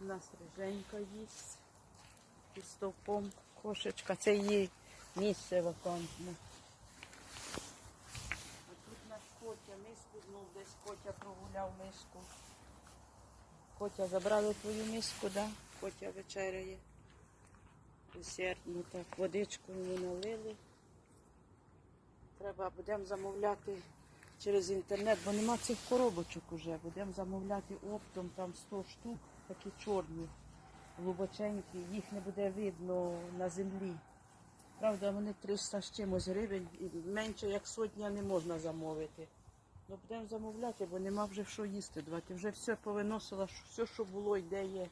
у нас риженька їсть. Під стовпом кошечка. Це її місце вакантне. А тут наш Котя миску знов десь Котя прогуляв миску. Котя забрали твою миску, да? Котя вечеряє. Усердно так, водичку йому налили. Треба будемо замовляти через інтернет, бо нема цих коробочок уже. Будемо замовляти оптом, там 100 штук, такі чорні, глибоченькі, їх не буде видно на землі. Правда, вони 300 з чимось гривень, і менше як сотня не можна замовити. Ну будемо замовляти, бо нема вже що їсти. Давайте вже все повиносила, все, що було і де є.